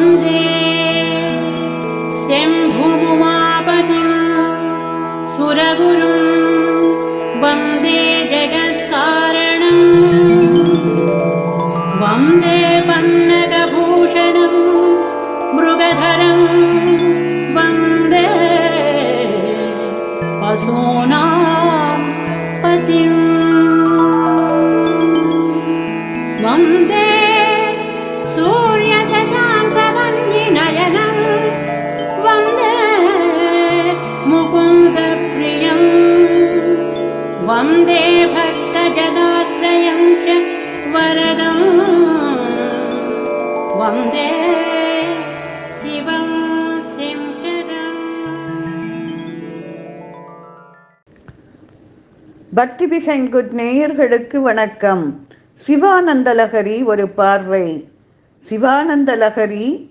वन्दे। शम्भुमुमापतिम् सुरगुरुं वन्दे जगत्कारणम् वन्दे पन्नगभूषणं मृगधरं वन्दे पशूनां पतिम् பக்தி பிகைன் குட் நேயர்களுக்கு வணக்கம். சிவானந்தலகரி ஒரு பார்வை. சிவானந்தலகரி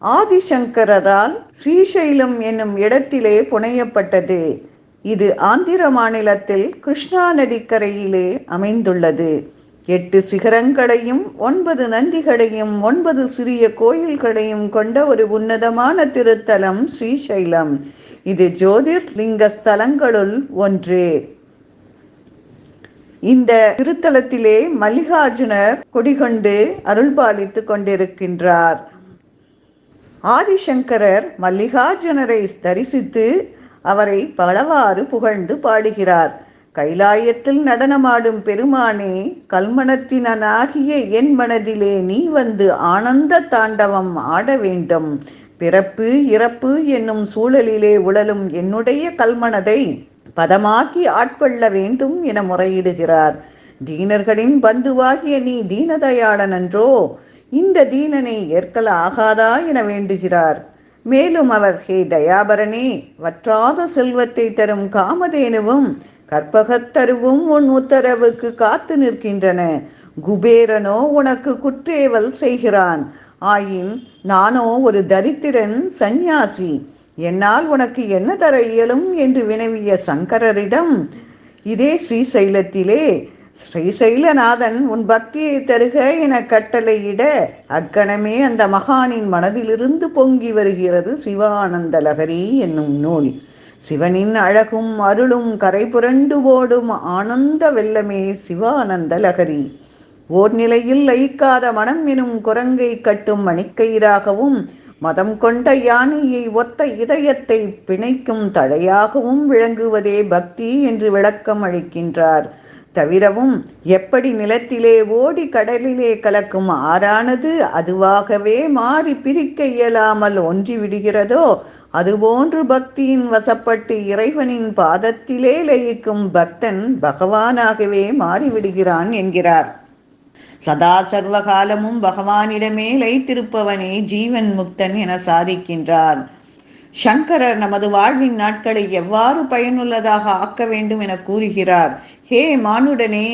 ஆதிசங்கரரால் ஸ்ரீசைலம் என்னும் இடத்திலே புனையப்பட்டது. இது ஆந்திர மாநிலத்தில் கிருஷ்ணா நதிக்கரையிலே அமைந்துள்ளது. எட்டு சிகரங்களையும் ஒன்பது நந்திகளையும் ஒன்பது சிறிய கோயில்களையும் கொண்ட ஒரு உன்னதமான திருத்தலம் ஸ்ரீசைலம். இது ஜோதிர்லிங்க ஸ்தலங்களுள் ஒன்று. இந்த திருத்தலத்திலே மல்லிகார்ஜுனர் கொடிகொண்டு அருள்பாலித்துக் கொண்டிருக்கின்றார். ஆதிசங்கரர் மல்லிகார்ஜுனரை தரிசித்து அவரை பலவாறு புகழ்ந்து பாடுகிறார். கைலாயத்தில் நடனமாடும் பெருமானே கல்மணத்தினனாகிய என் மனதிலே நீ வந்து ஆனந்த தாண்டவம் ஆட வேண்டும். பிறப்பு இறப்பு என்னும் சூழலிலே உழலும் என்னுடைய கல்மனதை பதமாக்கி ஆட்கொள்ள வேண்டும் என முறையிடுகிறார். தீனர்களின் பந்துவாகிய நீ தீனதயாளன் என்றோ இந்த தீனனை ஏற்கல ஆகாதா என வேண்டுகிறார். மேலும் அவர் ஹே தயாபரனே வற்றாத செல்வத்தை தரும் காமதேனுவும் கற்பகத்தருவும் உன் உத்தரவுக்கு காத்து நிற்கின்றன. குபேரனோ உனக்கு குற்றேவல் செய்கிறான். ஆயின் நானோ ஒரு தரித்திரன் சந்நியாசி. என்னால் உனக்கு என்ன தர இயலும் என்று வினவிய சங்கரரிடம் இதே ஸ்ரீசைலத்திலே ஸ்ரீசைலநாதன் உன் பக்தியை தருக என கட்டளையிட அக்கணமே அந்த மகானின் மனதிலிருந்து பொங்கி வருகிறது சிவானந்த லகரி என்னும் நூல். சிவனின் அழகும் அருளும் கரை புரண்டு ஓடும் ஆனந்த வெள்ளமே சிவானந்த லகரி. ஓர் நிலையில் லயிக்காத மனம் எனும் குரங்கை கட்டும் மணிக்கயிறாகவும் மதம் கொண்ட யானையை ஒத்த இதயத்தை பிணைக்கும் தழையாகவும் விளங்குவதே பக்தி என்று விளக்கம் அளிக்கின்றார். தவிரவும் எப்படி நிலத்திலே ஓடி கடலிலே கலக்கும் ஆறானது அதுவாகவே மாறி பிரிக்க இயலாமல் ஒன்றி விடுகிறதோ அதுபோன்று பக்தியின் வசப்பட்டு இறைவனின் பாதத்திலே லயிக்கும் பக்தன் பகவானாகவே மாறிவிடுகிறான் என்கிறார். சதா சர்வகாலமும் பகவானிடமே லைத்திருப்பவனே ஜீவன் முக்தன் என சாதிக்கின்றார். சங்கரர் நமது வாழ்வின் நாட்களை எவ்வாறு பயனுள்ளதாக ஆக்க வேண்டும் என கூறுகிறார். ஹே மானுடனே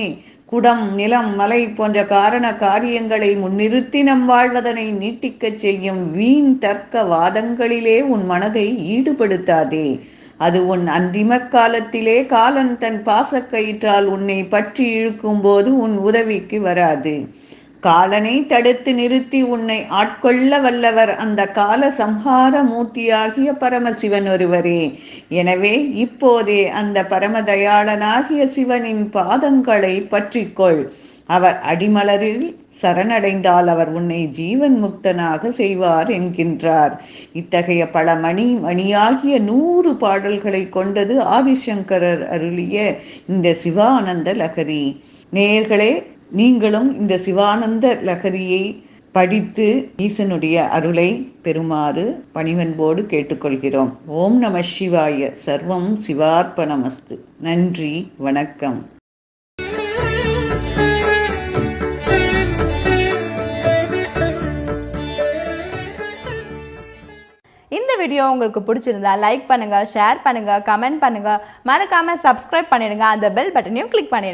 குடம் நிலம் மலை போன்ற காரண காரியங்களை முன்னிறுத்தி நம் வாழ்வதனை நீட்டிக்கச் செய்யும் வீண் தர்க்க வாதங்களிலே உன் மனதை ஈடுபடுத்தாதே. அது உன் அந்திம காலத்திலே காலன் தன் பாசக்கயிற்றால் உன்னை பற்றி இழுக்கும்போது உன் உதவிக்கு வராது. காலனை தடுத்து நிறுத்தி உன்னை ஆட்கொள்ள வல்லவர் அந்த கால சம்ஹார மூர்த்தியாகிய பரமசிவன் ஒருவரே. எனவே இப்போதே அந்த பரமதயாளனாகிய சிவனின் பாதங்களை பற்றிக்கொள். அவர் அடிமலரில் சரணடைந்தால் அவர் உன்னை ஜீவன் முக்தனாக செய்வார் என்கின்றார். இத்தகைய பல மணி மணியாகிய நூறு பாடல்களை கொண்டது ஆதிசங்கரர் அருளிய இந்த சிவானந்த லகரி. நேர்களே நீங்களும் இந்த சிவானந்த லகரியை படித்து ஈசனுடைய அருளை பெறுமாறு பணிவன்போடு கேட்டுக்கொள்கிறோம். ஓம் நம சிவாய. சர்வம் சிவார்ப்பணமஸ்து. நன்றி வணக்கம். இந்த வீடியோ உங்களுக்கு பிடிச்சிருந்தா லைக் பண்ணுங்க ஷேர் பண்ணுங்க கமெண்ட் பண்ணுங்க. மறக்காம சப்ஸ்கிரைப் பண்ணிடுங்க. அந்த பெல் பட்டனையும் கிளிக் பண்ணிடுங்க.